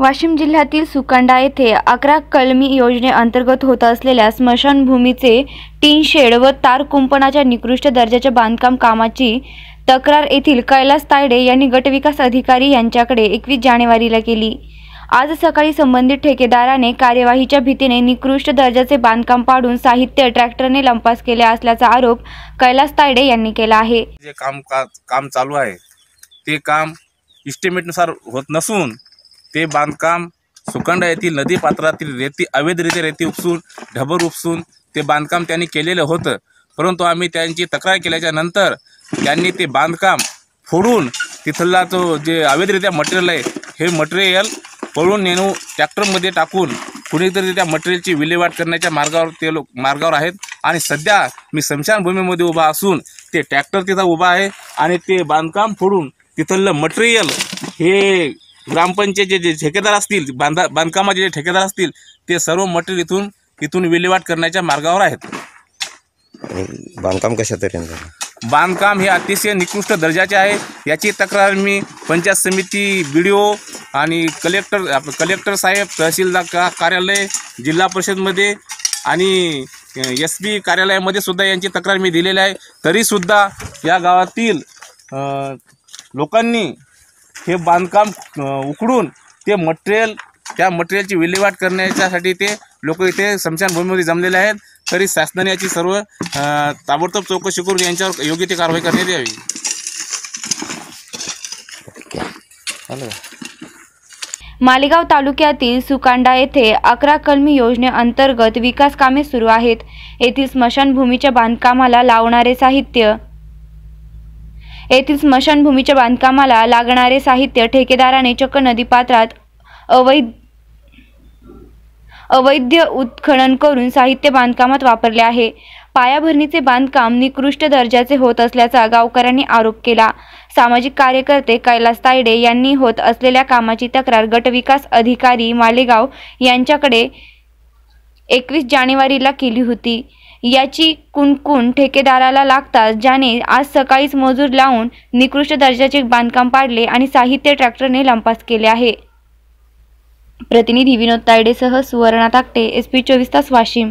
वाशिम जिल्ह्यातील सुकांडा येथे अकरा कलमी योजनेअंतर्गत होत असलेल्या स्मशानभूमीचे टीन शेड व तार कुंपणाच्या निकृष्ट दर्जाच्या बांधकाम कामाची तक्रार येथील कैलास तायडे यांनी गटविकास अधिकारी यांच्याकडे एकवीस जानेवारीला केली. आज सकाळी संबंधित ठेकेदाराने कार्यवाहीच्या भीतीने निकृष्ट दर्जाचे बांधकाम पाडून साहित्य ट्रॅक्टरने लंपास केले असल्याचा आरोप कैलास तायडे यांनी केला आहे. जे काम का काम चालू आहे ते काम इस्टिमेटनुसार होत नसून ते बांधकाम सुकंडा येथील नदी पात्रातील रेती अवैधरित्या रेती उपसून ढबर उपसून ते बांधकाम त्यांनी केलेलं होतं. परंतु आम्ही त्यांची तक्रार केल्याच्यानंतर त्यांनी ते बांधकाम फोडून तिथला तो जे अवैधरित्या मटेरियल आहे हे मटेरियल पळून नेणू ट्रॅक्टरमध्ये टाकून कुणीतरी त्या मटेरियलची विल्हेवाट करण्याच्या मार्गावर ते लोक मार्गावर आहेत. आणि सध्या मी स्मशानभूमीमध्ये उभा असून ते ट्रॅक्टर तिथं उभा आहे आणि ते बांधकाम फोडून तिथलं मटेरियल हे ग्रामपंचायतचे जे ठेकेदार असतील बांधा बांधकामाचे जे ठेकेदार असतील ते सर्व मटेरियल इथून इथून विल्हेवाट करण्याच्या मार्गावर आहेत. आणि बांधकाम कशा तऱ्हेने झालं बांधकाम हे अतिशय निकृष्ट दर्जाचे आहे. याची तक्रार मी पंचायत समिती बी डी ओ आणि कलेक्टर कलेक्टर साहेब तहसीलदार का कार्यालय जिल्हा परिषदमध्ये आणि एस बी कार्यालयामध्ये सुद्धा यांची तक्रार मी दिलेली आहे. तरीसुद्धा या गावातील अ, लोकांनी हे बांधकाम उकडून ते मटेरियल त्या मटेरियलची विल्हेवाट करण्याच्यासाठी ते लोक इथे स्मशानभूमीमध्ये जमलेले आहेत. तरी शासनाने याची सर्व ताबडतोब चौकशी करून यांच्यावर योग्य ती कारवाई करण्यात यावी? मालेगाव तालुक्यातील सुकांडा येथे अकरा कलमी योजनेअंतर्गत विकास कामे सुरू आहेत. येथील स्मशानभूमीच्या बांधकामाला लावणारे साहित्य येथील स्मशानभूमीच्या बांधकामाला लागणारे साहित्य ठेकेदाराने चक्क नदीपात्रात अवैध अवैध उत्खनन करून साहित्य बांधकामात वापरले आहे. पायाभरणीचे बांधकाम निकृष्ट दर्जाचे होत असल्याचा गावकऱ्यांनी आरोप केला. सामाजिक कार्यकर्ते कैलास तायडे यांनी होत असलेल्या कामाची तक्रार गटविकास अधिकारी मालेगाव यांच्याकडे एकवीस जानेवारीला केली होती. याची कुणकुण ठेकेदाराला लागताच ज्याने आज सकाळीच मजूर लावून निकृष्ट दर्जाचे बांधकाम पाडले आणि साहित्य ट्रॅक्टरने लंपास केले आहे. प्रतिनिधी विनोद तायडेसह सुवर्णा ताकटे एस पी चोवीस तास वाशिम.